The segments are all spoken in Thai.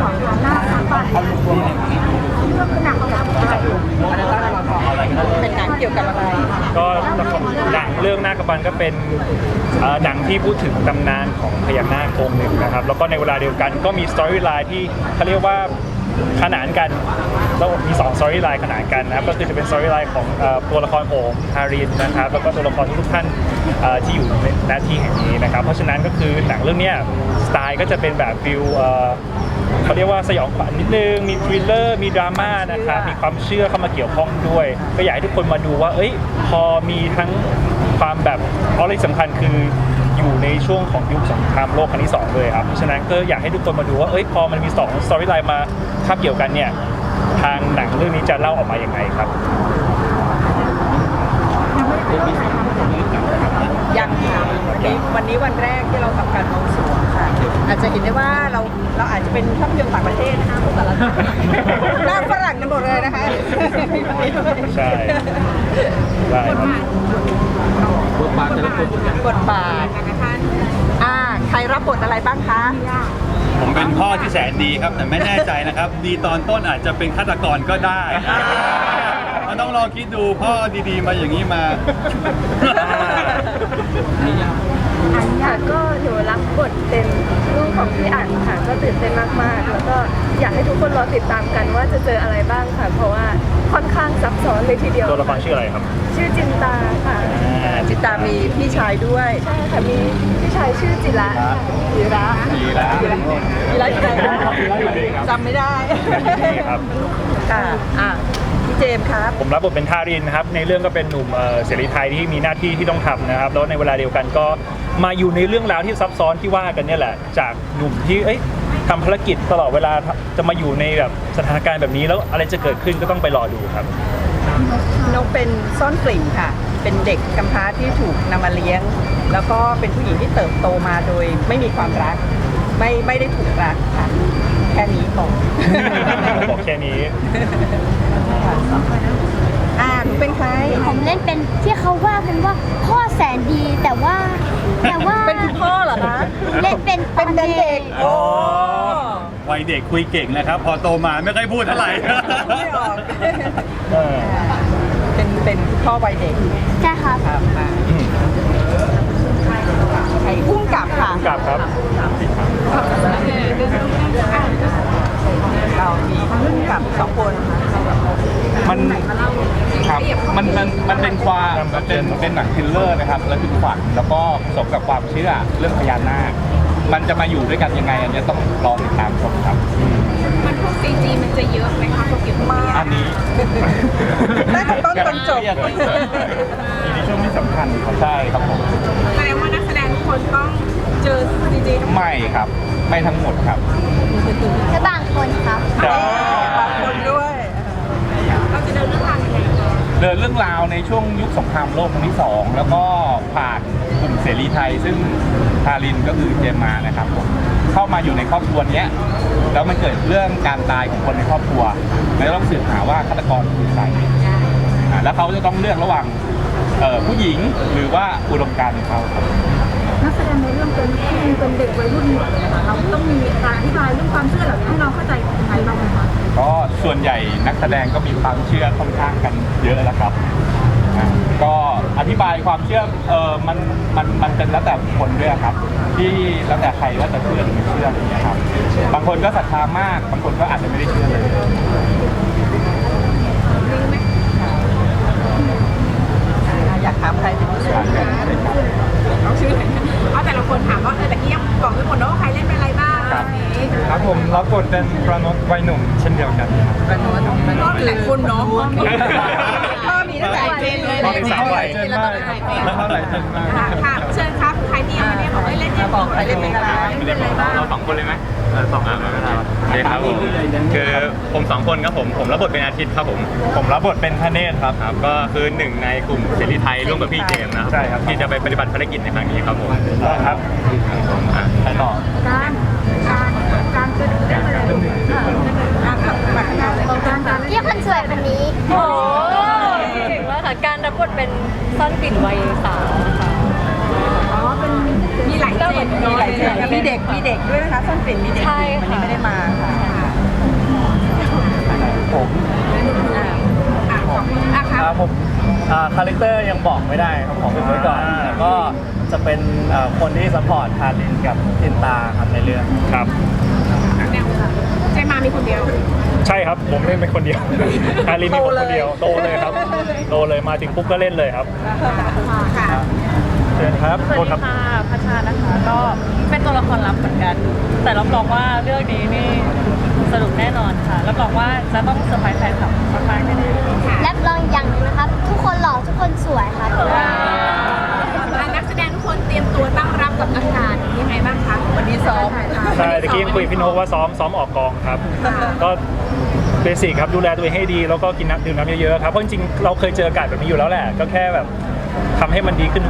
ห่วงค่ะหน้าค่ะปากเรื่องหนักกับอะไรเป็นหนังเกี่ยวกับอะไร ก็หนังเรื่องนากระบันก็เป็นหนังที่พูดถึงตำนานของพญานาคองค์หนึ่งนะครับ แล้วก็ในเวลาเดียวกันก็มีสตอรี่ไลน์ที่เขาเรียกว่าขนานกันแล้วมี2สตอรี่ไลน์ขนานกันนะครับก็คือจะเป็นสตอรี่ไลน์ของตัวละครโอมฮารินนะครับแล้วก็ตัวละครทุกท่านที่อยู่ในหน้าที่แห่งนี้นะครับ เพราะฉะนั้นก็คือหนังเรื่องนี้สไตล์ก็จะเป็นแบบฟิล เอ่อเขาเรียกว่าสยองขวัญนิดนึง มีทริลเลอร์ มีดราม่านะครับ มีความเชื่อเข้ามาเกี่ยวข้องด้วย ก็อยากให้ทุกคนมาดูว่า เอ้ย พอมีทั้งความแบบเพราะอะไรสำคัญคืออยู่ในช่วงของยุคสงครามโลกครั้งที่สองเลยครับเพราะฉะนั้นก็อยากให้ทุกคนมาดูว่า เอ้ย พอมันมีสองสตอรี่ไลน์มาคาบเกี่ยวกันเนี่ย ทางหนังเรื่องนี้จะเล่าออกมายังไงครับ ยัง ค่ะวันนี้วันนี้วันแรกที่เราทำการบวงสรวงค่ะ อาจจะเห็นได้ว่าเราเราอาจจะเป็นภาพยนตร์ต่างประเทศนะคะพวกแต่ละท่านหน้าฝรั่งกันหมดเลยนะคะใช่ได้ครับบทบาทแต่ละคนบทบาทอ่าใครรับบทอะไรบ้างคะผมเป็นพ่อที่แสนดีครับ แต่ไม่แน่ใจนะครับ ดีตอนต้นอาจจะเป็นฆาตกรก็ได้ เราต้องลองคิดดูพ่อดีๆมาอย่างนี้มา อันค่ะก็หนูรับบทเป็นลูกของพี่อั๋นค่ะ ก็ตื่นเต้นมากๆ แล้วก็ อยากให้ทุกคนรอติดตามกันว่าจะเจออะไรบ้างค่ะ เพราะว่าค่อนข้างซับซ้อนเลยทีเดียวตัวละครชื่ออะไรครับ ชื่อจินตาค่ะอ่าจิตามีพี่ชายด้วยใช่ค่ะมีพี่ชายชื่อจิระค่ะจิระดีแล้วจิระจิระอยู่ไหนนะจำไม่ได้นี่ครับค่ะอะพี่เจมส์ครับ ผมรับบทเป็นทารินนะครับ ในเรื่องก็เป็นหนุ่มเอ่อเสรีไทยที่มีหน้าที่ที่ต้องทำนะครับ แล้วในเวลาเดียวกันก็มาอยู่ในเรื่องราวที่ซับซ้อนที่ว่ากันเนี่ยแหละ จากหนุ่มที่เอ้ย ทำภารกิจตลอดเวลาจะมาอยู่ในแบบสถานการณ์แบบนี้แล้วอะไรจะเกิดขึ้นก็ต้องไปรอดูครับ นกเป็นซ่อนกลิ่นค่ะ เป็นเด็กกำพร้าที่ถูกนำมาเลี้ยง แล้วก็เป็นผู้หญิงที่เติบโตมาโดยไม่มีความรัก ไม่ไม่ได้ถูกรักค่ะ แค่นี้บอกบอกแค่นี้อ่าหนูเป็นใคร ผมเล่นเป็นที่เขาว่ากันว่าพ่อแสนดีแต่ว่าแต่ว่าเป็นคุณพ่อเหรอคะเล่นเป็นเป็นเด็ก อ๋อ วัยเด็กคุยเก่งนะครับ พอโตมาไม่ค่อยพูดเท่าไหร่ ไม่ออกเออเป็นเป็นคุณพ่อวัยเด็กใช่ครับครับมาอืมใครพุ่งกลับค่ะกลับครับเรามีพุ่งกลับสองคนมันครับมันมันมันเป็นความมันเป็นเป็นหนังทริลเลอร์นะครับ และคือฝันแล้วก็ผสมกับความเชื่อเรื่องพญานาค มันจะมาอยู่ด้วยกันยังไง อันนี้ต้องรอติดตามชมครับ มันพวกซีจีมันจะเยอะไหมคะพวกเกี่ยวกับมากอันนี้น่าจะต้นจนจบอีนี้ช่วงที่สำคัญครับใช่ครับผม แสดงว่านักแสดงทุกคนต้องเจอซีจีไม่ครับ ไม่ทั้งหมดครับ แค่บางคนครับบางคนด้วย เราจะเดินเรื่องราวยังไงเดินเรื่องราวในช่วงยุคสงครามโลกครั้งที่สองแล้วก็ผ่านกลุ่มเสรีไทย ซึ่ง ทารินก็คือเจมมานะครับผมเข้ามาอยู่ในครอบครัวเนี้ยแล้วมันเกิดเรื่องการตายของคนในครอบครัวแล้วต้องสืบหาว่าฆาตกรคือใครอ่าแล้วเขาจะต้องเลือกระหว่างเอ่อผู้หญิงหรือว่าอุดมการณ์ของเขาครับ นักแสดงในเรื่องเป็นเป็นเด็กวัยรุ่นหมดเลยนะคะเราต้องมีการอธิบายเรื่องความเชื่อเหล่านี้ให้เราเข้าใจยังไงบ้างไหมคะ ก็ส่วนใหญ่นักแสดงก็มีความเชื่อค่อนข้างกันเยอะแล้วครับ อ่าก็อธิบายความเชื่อเออมันมันมันเป็นแล้วแต่คนด้วยครับ ที่แล้วแต่ใครว่าจะเชื่อหรือไม่เชื่ออย่างเงี้ยครับ บางคนก็ศรัทธามาก บางคนก็อาจจะไม่ได้เชื่อเลยอยากถามใครเป็นพิเศษเอาชื่ออะไรนะเอาแต่ละคนถามว่าเออแต่กี้ยังบอกไม่หมดนะว่าใครเล่นเป็นอะไรบ้างครับอะไรอย่างนี้ครับผมรับบทเป็นประนกวัยหนุ่มเช่นเดียวกันเป็นโน้ตเป็นก็มีหลายคนเนาะ พ่อมีตั้งแต่เจนเลยพ่อเป็นสาววัยแล้วก็เป็นเจนแล้วเท่าไหร่เช่นมากค่ะค่ะเชิญครับใครที่ยังไม่ได้บอกว่าเล่นจะบอกใครเล่นเป็นอะไรเล่นเป็นอะไรบ้างเราสองคนเลยไหมเออสองอะไม่เป็นไรโอเคครับผมคือผมสองคนครับผมผมรับบทเป็นอาทิตย์ครับผม ผมรับบทเป็นทเนศครับครับ ก็คือหนึ่งในกลุ่มเสรีไทยร่วมกับพี่เจมส์นะครับใช่ครับที่จะไปปฏิบัติภารกิจในครั้งนี้ครับผมครับครับผมอะไปต่อการการการเป็นเล่นอะไรการกับการการการ เรียกคนสวยคนนี้ โอ้เก่งมากค่ะ การรั บทเป็นซ่อนกลิ่นวัยสาวค่ะ อ๋อเป็นมีหลายเจนมีหลายเจนมีเด็กมีเด็กด้วยนะคะซ่อนกลิ่นมีเด็กใช่วันนี้ค่ะไม่ได้มาค่ะครับผมคาแรคเตอร์ยังบอกไม่ได้ครับของผมไว้ก่อนอ่า แต่ก็จะเป็นอ่อคนที่ซัพพอร์ตทารินกับทินตาครับในเรื่องครับ ใจมามีคนเดียว ใช่ครับผมเล่นเป็นคนเดียว อารีมีผมคนเดียวโตเลยครับโตเลยมาถึงปุ๊บก็เล่นเลยครับเชิญครับสวัสดีค่ะพัชชานะคะก็เป็นตัวละครลับเหมือนกัน แต่รับรองว่าเรื่องนี้นี่สนุกแน่นอนค่ะรับรองว่าจะต้องเซอร์ไพรส์แฟนคลับมากๆแน่ๆ ว่าซ้อมซ้อมออกกองครับ ก็เบสิกครับดูแลตัวเองให้ดี แล้วก็กินน้ำดื่มน้ำเยอะๆครับเพราะจริงๆเราเคยเจออากาศแบบนี้อยู่แล้วแหละ ก็แค่แบบทำให้มันดีขึ้น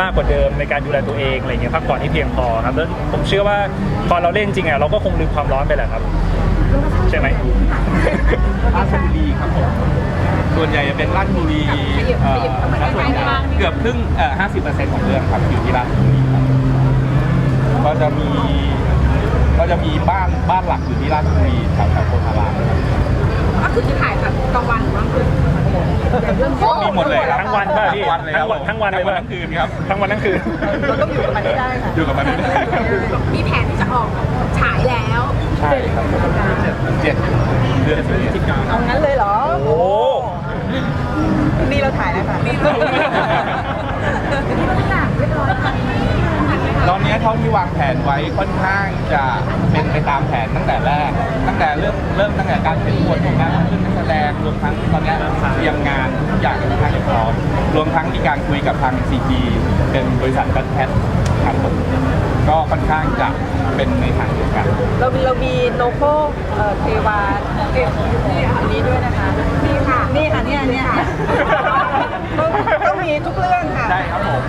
มากกว่าเดิมในการดูแลตัวเองอะไรเงี้ยพักผ่อนที่เพียงพอครับแล้วผมเชื่อว่าพอเราเล่นจริงอะเราก็คงลืมความร้อนไปแหละครับ ใช่ไหม ราชบุรีครับผมส่วนใหญ่จะเป็นราชบุรีเอ่อและส่วนใหญ่เกือบครึ่งเอ่อห้าสิบเปอร์เซ็นต์ของเรื่องครับอยู่ที่ราชบุรีครับก็จะมี ก็จะมีบ้านบ้านหลักอยู่ที่ราชบุรีแถวแถวโพธารามครับ ก็คือจะถ่ายแบบกลางวันหรือว่ากลางคืนมีหมดเลยครับ ทั้งวันป่ะพี่ทั้งวันเลยครับทั้งวันทั้งวันเลยป่ะ ทั้งคืนครับ ทั้งวันทั้งคืน เราต้องอยู่กับมันให้ได้ค่ะ อยู่กับมันได้มีแผนที่จะออกฉายแล้วใช่ครับเจ็ดเดือนสิบเอ็ดเอางั้นเลยเหรอโอ้พรุ่งนี้เราถ่ายแล้วค่ะ ตอนนี้เท่าที่วางแผนไว้ค่อนข้างจะเป็นไปตามแผนตั้งแต่แรก ตั้งแต่เริ่มเริ่มตั้งแต่การเขียนบทของการขึ้นนักแสดงรวมทั้งตอนนี้เตรียมงานทุกอย่างค่อนข้างจะพร้อมรวมทั้งมีการคุยกับทาง CG เป็นบริษัทบัตแพทครับผมก็ค่อนข้างจะเป็นในทางเดียวกัน เรามีเรามีโลโก้เอ่อเทวาเอ่อนี่ค่ะอันนี้ด้วยนะคะนี่ค่ะนี่ค่ะเนี่ยเนี่ยต้องต้อง มีทุกเรื่องค่ะใช่ครับผม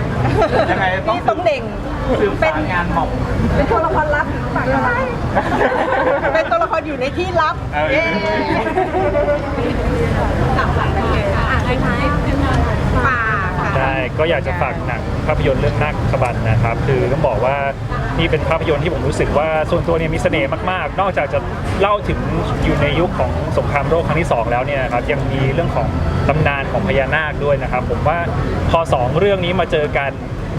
ยังไงต้องนี่ต้องเด่ง สืบสารงานหม่อม เป็นตัวละครลับฝากอะไรเป็นตัวละครอยู่ในที่ลับเออ เย้หลักหลายประเทศอะท้ายๆป่าค่ะ ใช่ก็อยากจะฝากหนังภาพยนตร์เรื่องนาคขบันนะครับ คือต้องบอกว่านี่เป็นภาพยนตร์ที่ผมรู้สึกว่าส่วนตัวเนี่ยมีเสน่ห์มากๆ นอกจากจะเล่าถึงอยู่ในยุคของสงครามโลกครั้งที่สองแล้วเนี่ยนะครับยังมีเรื่องของ ตำนานของพญานาคด้วยนะครับ ผมว่าพอสองเรื่องนี้มาเจอกัน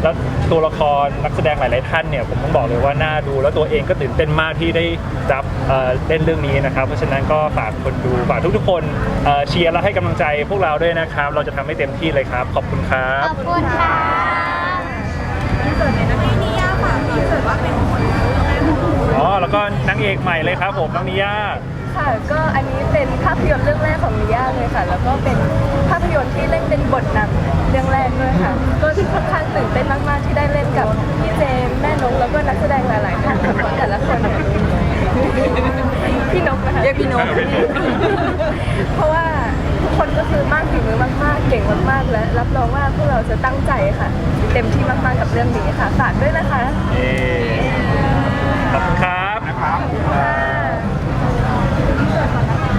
แล้วตัวละครนักแสดงหลาย ๆ ท่านเนี่ยผมต้องบอกเลยว่าน่าดู แล้วตัวเองก็ตื่นเต้นมากที่ได้รับเอ่อเล่นเรื่องนี้นะครับ เพราะฉะนั้นก็ฝากคนดูฝากทุก ๆ คนเอ่อเชียร์และให้กำลังใจพวกเราด้วยนะครับ เราจะทำให้เต็มที่เลยครับ ขอบคุณครัขบอบคุณค่ะอ๋อแล้วก็นางเอกใหม่เลยครับผมน้องนิย่า ค่ะ ก็อันนี้เป็นภาพยนตร์เรื่องแรกของมิย่าเลยค่ะ แล้วก็เป็นภาพยนตร์ที่เล่นเป็นบทนำเรื่องแรกด้วยค่ะ ก็ค่อนข้างตื่นเต้นมากๆที่ได้เล่นกับพี่เจมส์แม่นกแล้วก็นักแสดงหลายๆท่านค่ะแต่ละคนเนี่ยพี่นกนะคะเรียกพี่นกเพราะว่าทุกคนก็คือมากฝีมือมากๆ เก่งมากๆ และรับรองว่าพวกเราจะตั้งใจค่ะ เต็มที่มากๆกับเรื่องนี้ค่ะฝากด้วยนะคะ เย้